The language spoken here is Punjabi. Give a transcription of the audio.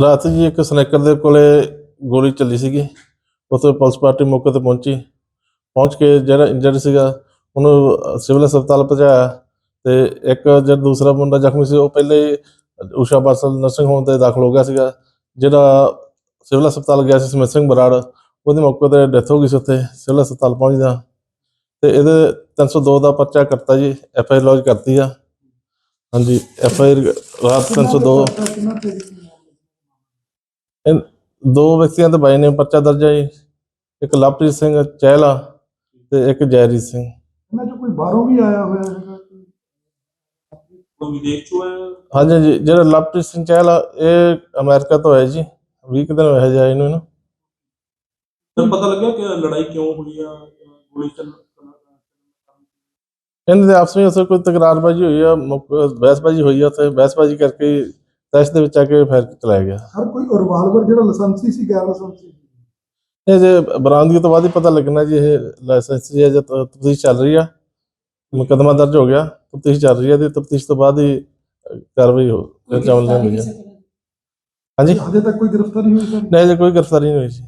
ਰਾਤ ਜੀ ਇੱਕ ਸਨੈਕਰ ਦੇ ਕੋਲੇ ਗੋਲੀ ਚੱਲੀ ਸੀਗੀ। ਉੱਥੇ ਪੁਲਿਸ ਪਾਰਟੀ ਮੌਕੇ ਤੇ ਪਹੁੰਚੀ। ਪਹੁੰਚ ਕੇ ਜਿਹੜਾ ਇੰਜਰਡ ਸੀਗਾ, ਉਹਨੂੰ ਸਿਵਲ ਹਸਪਤਾਲ ਪਹੁੰਚਾਇਆ ਤੇ ਇੱਕ ਜਿਹੜਾ ਦੂਸਰਾ ਮੁੰਡਾ ਜ਼ਖਮੀ ਸੀ, ਉਹ ਪਹਿਲੇ ਹੀ ਊਸ਼ਾ ਬਾਸਲ ਨਰਸਿੰਗ ਹੋਮ ਤੇ ਦਾਖਲ ਹੋ ਗਿਆ ਸੀਗਾ, ਜਿਹੜਾ ਸਿਵਲ ਹਸਪਤਾਲ ਗਿਆ ਸੀ ਸਮਿਤ ਸਿੰਘ ਬਰਾੜ। ਉਹਦੇ ਮੌਕੇ ਤੇ ਡੈਥ ਹੋ ਗਈ ਸੀ ਉੱਥੇ, ਸਿਵਲ ਹਸਪਤਾਲ ਪਹੁੰਚਦਾ। ਤੇ ਇਹਦੇ 302 ਦਾ ਪਰਚਾ ਕਰਤਾ ਜੀ ਐਫ ਆਈ ਲੌਜ ਕਰਤੀ ਆ। ਹਾਂਜੀ ਐਫ ਆਈ ਰਾਤ 302 ਇਹ ਦੋ ਵਿਅਕਤੀਆਂ ਤੇ ਬਾਈ ਨੇ ਪਰਚਾ ਦਰਜ ਹੈ ਜੀ। ਇੱਕ ਲਵਪ੍ਰੀਤ ਸਿੰਘ ਚਹਿਲਾ ਤੇ ਇੱਕ ਜੈਰੀਤ ਸਿੰਘ। ਇਹਨਾਂ ਚੋਂ ਕੋਈ ਬਾਹਰੋਂ ਵੀ ਆਇਆ ਹੋਇਆ ਹੈਗਾ ਕੋਈ? ਕੋਈ ਵਿਦੇਸ਼ ਚੋਂ ਹੈ। ਹਾਂਜੀ ਜੀ ਜਿਹੜਾ ਲਵਪ੍ਰੀਤ ਸਿੰਘ ਚਹਿਲਾ ਇਹ ਅਮਰੀਕਾ ਤੋਂ ਹੈ ਜੀ। 20 ਕੁ ਦਿਨ ਹੋਏ ਜਾਏ ਇਹਨੂੰ ਇਹਨੂੰ। ਤਾਂ ਪਤਾ ਲੱਗਿਆ ਕਿ ਲੜਾਈ ਕਿਉਂ ਹੋਈ ਆ? ਗੋਲੀ ਚੱਲ ਇਹਨਾਂ ਦੇ ਆਪਸ ਵਿੱਚ ਉੱਥੇ ਕੋਈ ਤਕਰਾਰਬਾਜ਼ੀ ਹੋਈ ਆ ਮੁੱਕ- ਬਹਿਸਬਾਜ਼ੀ ਹੋਈ ਆ ਉੱਥੇ। ਬਹਿਸਬਾਜ਼ੀ ਕਰਕੇ ਹੀ ਤੈਸ਼ ਦੇ ਵਿੱਚ ਆ ਕੇ ਫਾਇਰ ਚਲਾਇਆ ਗਿਆ। ਸਰ ਕੋਈ ਰਿਵਾਲਵਰ ਜਿਹੜਾ ਲਾਇਸੈਂਸੀ ਸੀ ਗੈਰ ਲਾਇਸੈਂਸੀ ਸੀ? ਇਹ ਜੇ ਬਰਾਮਦਗੀ ਤੋਂ ਬਾਅਦ ਹੀ ਪਤਾ ਲੱਗਣਾ ਜੀ ਇਹ ਲਾਇਸੈਂਸ ਜੀ ਅਜੇ ਤਫਤੀਸ਼ ਚੱਲ ਰਹੀ ਆ। ਮੁਕੱਦਮਾ ਦਰਜ ਹੋ ਗਿਆ ਤਫਤੀਸ਼ ਚੱਲ ਰਹੀ ਆ ਤੇ ਤਫਤੀਸ਼ ਤੋਂ ਬਾਅਦ ਹੀ ਕਾਰਵਾਈ ਹੋ ਚਾਵਲ ਜਾਂਦੀ ਹੈ ਹਾਂਜੀ। ਹਜੇ ਤੱਕ ਕੋਈ ਗ੍ਰਿਫਤਾਰੀ ਹੋਈ ਸਰ? ਨਹੀਂ ਜੇ ਕੋਈ ਗ੍ਰਿਫਤਾਰੀ ਨਹੀਂ ਹੋਈ ਜੀ।